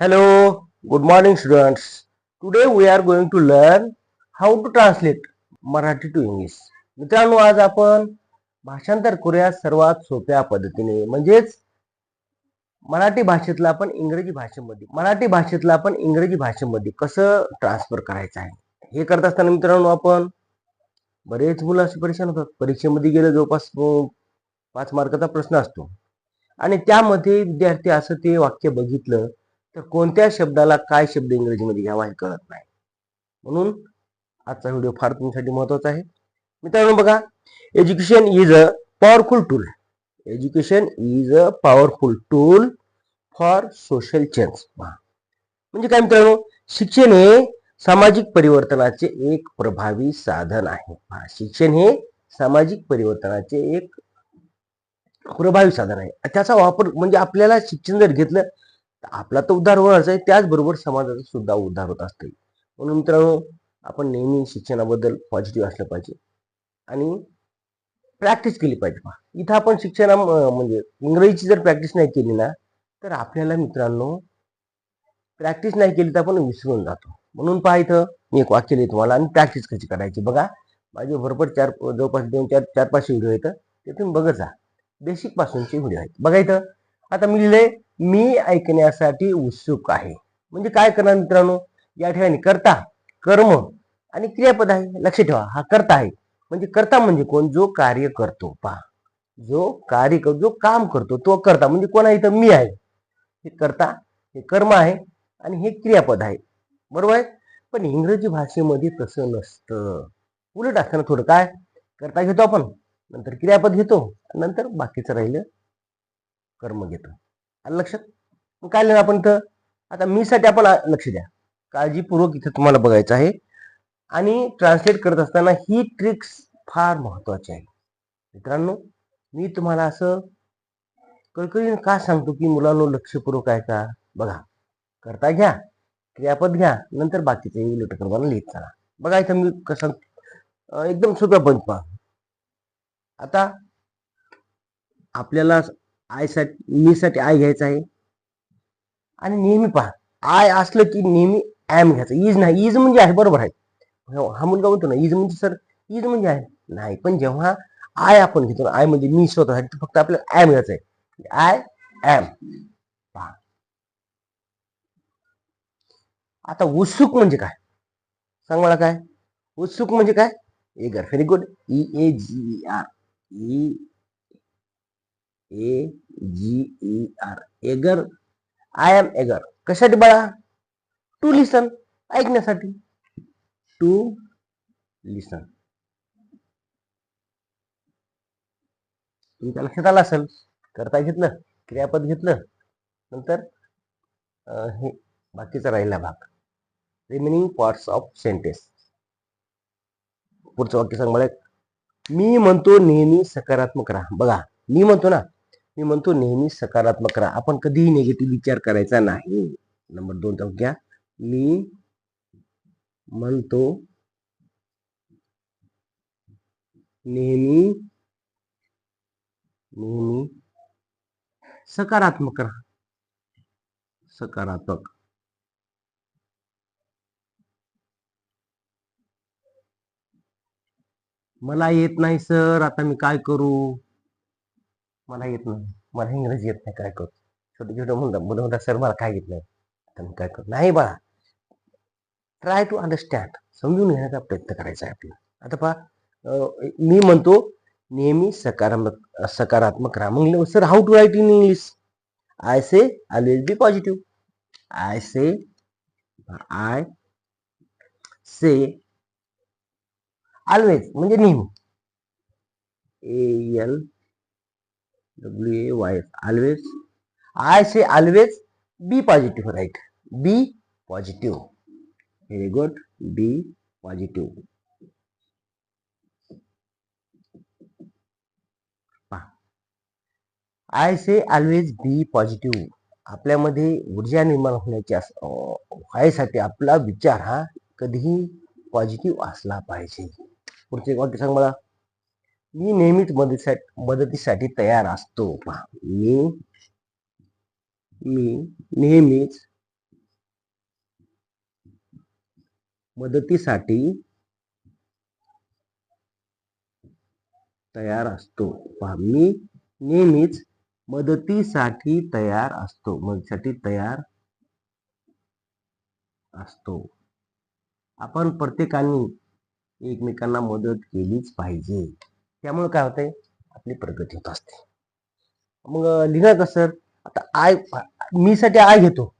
Hello, good morning students. Today we are going to learn how to translate Marathi to English. मित्रांनो आज आपण भाषांतर करूया सर्वात सोप्या पद्धतीने म्हणजेच मराठी भाषेतला आपण इंग्रजी भाषेमध्ये मराठी भाषेतला आपण इंग्रजी भाषेमध्ये कसं ट्रान्सफर करायचं आहे हे करत असताना मित्रांनो आपण बरेच मुलं असे परेशान होतात परीक्षेमध्ये गेलं जवळपास पाच मार्काचा प्रश्न असतो आणि त्यामध्ये विद्यार्थी असं ते वाक्य बघितलं तर कोणत्या शब्दाला काय शब्द इंग्रजीमध्ये घ्यावा हे कळत नाही. म्हणून आजचा व्हिडिओ फार तुमच्यासाठी महत्त्वाचा आहे. मित्रांनो बघा education is a powerful tool education is a powerful tool for social change म्हणजे काय मित्रांनो शिक्षण हे सामाजिक परिवर्तनाचे एक प्रभावी साधन आहे. शिक्षण हे सामाजिक परिवर्तनाचे एक प्रभावी साधन आहे. त्याचा वापर म्हणजे आपल्याला शिक्षण जर घेतलं आपला तर उद्धार होणारच आहे त्याचबरोबर समाजाचा सुद्धा उद्धार होत असते. म्हणून मित्रांनो आपण नेहमी शिक्षणाबद्दल पॉझिटिव्ह असलं पाहिजे. आणि प्रॅक्टिस केली पाहिजे. पहा इथं आपण शिक्षणा म्हणजे इंग्रजीची जर प्रॅक्टिस नाही केली ना तर आपल्याला मित्रांनो प्रॅक्टिस नाही केली तर आपण विसरून जातो. म्हणून पहा इथं मी एक वाक्य लिहितो तुम्हाला आणि प्रॅक्टिस कशी करायची? बघा माझे भरपूर चार जवळपास दोन चार चार पाचशे व्हिडिओ आहेत ते तुम्ही बघत जा. बेसिक पासूनचे व्हिडिओ आहेत. बघा इथं आता मी लिहिले मी ऐकण्यासाठी उत्सुक आहे. म्हणजे काय करणार मित्रांनो? या ठिकाणी करता कर्म आणि क्रियापद आहे. लक्ष ठेवा हा करता आहे. म्हणजे करता म्हणजे कोण? जो कार्य करतो. पहा. जो कार्य करतो जो काम करतो तो करता. म्हणजे कोण आहे इथं? मी आहे. हे करता हे कर्म आहे आणि हे क्रियापद आहे. बरोबर आहे? पण इंग्रजी भाषेमध्ये तसं नसतं. उलट असताना थोडं काय? करता घेतो आपण नंतर क्रियापद घेतो नंतर बाकीचं राहिलं कर्म घेतो. लक्षात काय लिहिलं आपण इथं आता मी साठी आपण लक्ष द्या. काळजीपूर्वक इथं तुम्हाला बघायचं आहे. आणि ट्रान्सलेट करत असताना ही ट्रिक्स फार महत्वाची आहे मित्रांनो मी तुम्हाला असं कळकळीनं का सांगतो की मुलांनो लक्षपूर्वक आहे का बघा. करता घ्या क्रियापद घ्या नंतर बाकीचे उलट क्रमानं लिहित चला. बघा इथं मी कसं एकदम सोप्या पण आता आपल्याला आयसाठी मी साठी आय घ्यायचं आहे. आणि नेहमी पहा आय असलं की नेहमी ॲम घ्यायचं. इज नाही इज म्हणजे आहे बरोबर आहे. हो, हा मुलगा म्हणतो ना इज म्हणजे सर इज म्हणजे आहे. नाही पण जेव्हा आय आपण घेतो आय म्हणजे मी स्वतःसाठी फक्त आपल्याला ॲम घ्यायचं आहे. आय ॲम पहा. आता उत्सुक म्हणजे काय? सांग मला काय? उत्सुक म्हणजे काय? Eager very good E A G R E A G E R eager I am eager कशासाठी बाळा? टू लिसन ऐकण्यासाठी. टू लिसन तुमच्या लक्षात आलं असेल? करता घेतलं. क्रियापद घेतलं. नंतर हे बाकीचा राहिला भाग. रिमेनिंग पार्ट्स ऑफ सेंटेन्स पुढचं वाक्य सांग मला मी म्हणतो नेहमी सकारात्मक राहा. बघा मी म्हणतो ना मी म्हणतो नेहमी सकारात्मक राहा. आपण कधीही निगेटिव्ह विचार करायचा नाही. नंबर दोन तर घ्या. मी म्हणतो नेहमी नेहमी सकारात्मक राहा. सकारात्मक. मला येत नाही सर आता मी काय करू? मला येत नाही. मला इंग्रजी येत नाही काय करू? छोटे छोटे मुलं मुलं म्हणतात सर मला काय येत नाही. आता मी काय करू? नाही बाळा. ट्राय टू अंडरस्टँड समजून घेण्याचा प्रयत्न करायचा आहे आपल्याला. आता पहा मी म्हणतो नेहमी सकारात्मक सकारात्मक राहा. मग sir how to write in English I say always be positive I say I say always म्हणजे नेहमी. A L W A Y always I say always be positive right be positive very good be positive I say always be positive आपल्यामध्ये ऊर्जा निर्माण होण्याची व्हायसाठी आपला विचार हा कधीही पॉझिटिव्ह असला पाहिजे. पुढचे वाक्य सांग मला? मी नेहमीच मदतीसाठी मदतीसाठी तयार असतो. मी मी नेहमीच मदतीसाठी तयार असतो. पहा मी नेहमीच मदतीसाठी तयार असतो. मदतीसाठी तयार असतो. आपण प्रत्येकाने एकमेकांना मदत केलीच पाहिजे. त्यामुळे काय होतंय? आपली प्रगती होत असते. मग लिहिणार कसं आता आय मी साठी आय घेतो.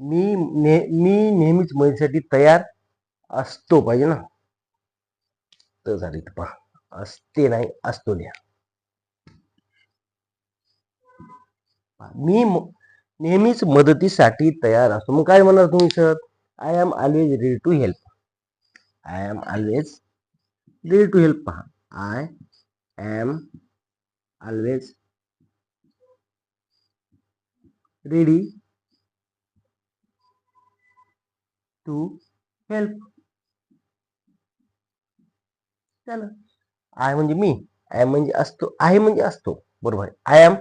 मी ने मी नेहमीच मदतीसाठी तयार असतो पाहिजे ना? तर झाली तर पहा. असते नाही असतो लिहा. पहा, मी नेहमीच मदतीसाठी तयार असतो. मग काय म्हणणार तुम्ही sir? I am always ready to help. I am always ready to help पहा. I am always ready to help चला. आय म्हणजे मी. आय म्हणजे असतो. आहे म्हणजे असतो. बरोबर आय एम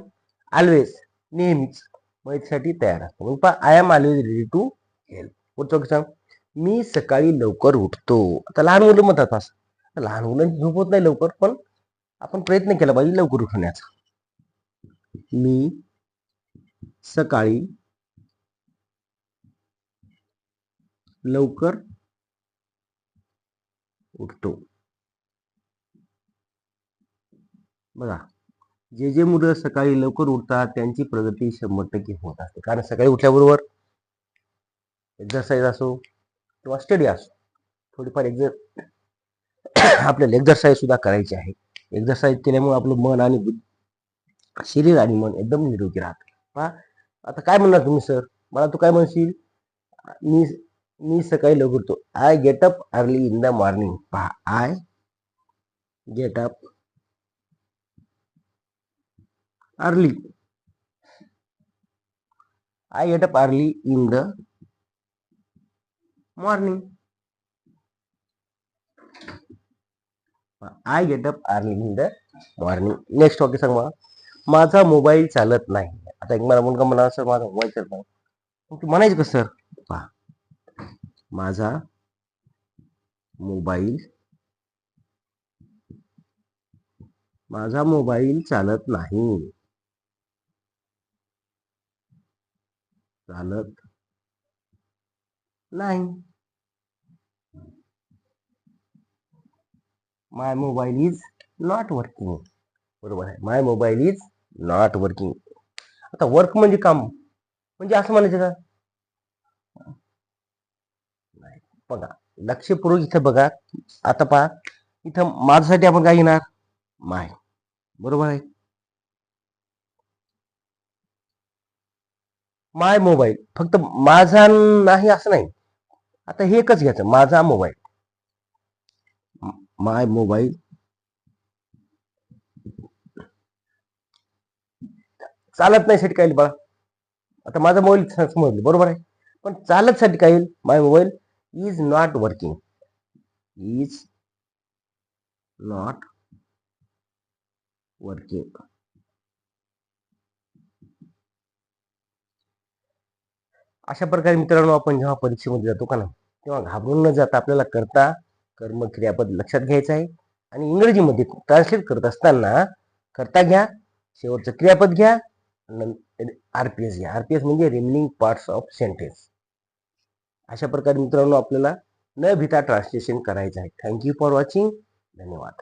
ऑलवेज नेहमीच मदतीसाठी तयार असतो. मग पहा I am always ready to help पुढचं सांग? मी सकाळी लवकर उठतो. आता लहान मुलं म्हणतात असं. लहान मुलांची झोप होत नाही लवकर पण आपण प्रयत्न केला पाहिजे लवकर उठवण्याचा. मी सकाळी लवकर उठतो. बघा जे जे मुलं सकाळी लवकर उठतात त्यांची प्रगती शंभर टक्के होत असते. कारण सकाळी उठल्याबरोबर एक्झरसाईज असो किंवा स्टडी असो थोडीफार एक्झर आपल्याला एक्झरसाईज सुद्धा करायची आहे. एक्झरसाईज केल्यामुळे आपलं मन आणि शरीर आणि मन एकदम निरोगी राहतं. पहा आता काय म्हणणार तुम्ही सर मला तू काय म्हणशील? मी मी सकाळी लवकर उठतो. I get up early in the morning पहा I get up early I get up early in the morning I get up early in the morning next okay सांग मला. माझा मोबाईल चालत नाही. आता एक मला मुलगा म्हणा सर माझा मोबाईल चालत नाही. मग तू म्हणायचं का सर? पहा. माझा मोबाईल माझा मोबाईल चालत नाही. चालत नाही. My mobile is not working बरोबर आहे. My mobile is not working आता वर्क म्हणजे काम. म्हणजे असं म्हणायचं का? नाही. बघा. लक्षपूर्वक इथं बघा. आता पहा. इथं माझ्यासाठी आपण काय घेणार? माय बरोबर आहे? माय मोबाईल फक्त माझा नाही असं नाही. आता हे एकच घ्यायचं. माझा मोबाईल माय मोबाईल. चालत नाही साठी काय येईल बघा आता माझा मोबाईल समजलं बरोबर आहे? पण चालत साठी काय येईल my mobile is not working is not working अशा प्रकारे मित्रांनो आपण जेव्हा परीक्षेमध्ये जातो का ना तेव्हा घाबरून न जाता आपल्याला करता कर्म क्रियापद लक्षात घ्यायचं आहे आणि इंग्रजीमध्ये ट्रान्सलेट करत असताना करता घ्या शेवटचं क्रियापद घ्या आरपीएस घ्या. आरपीएस म्हणजे रिमेनिंग पार्ट्स ऑफ सेंटेन्स अशा प्रकारे मित्रांनो आपल्याला न भिता ट्रान्सलेशन करायचं आहे. थँक्यू फॉर वॉचिंग धन्यवाद.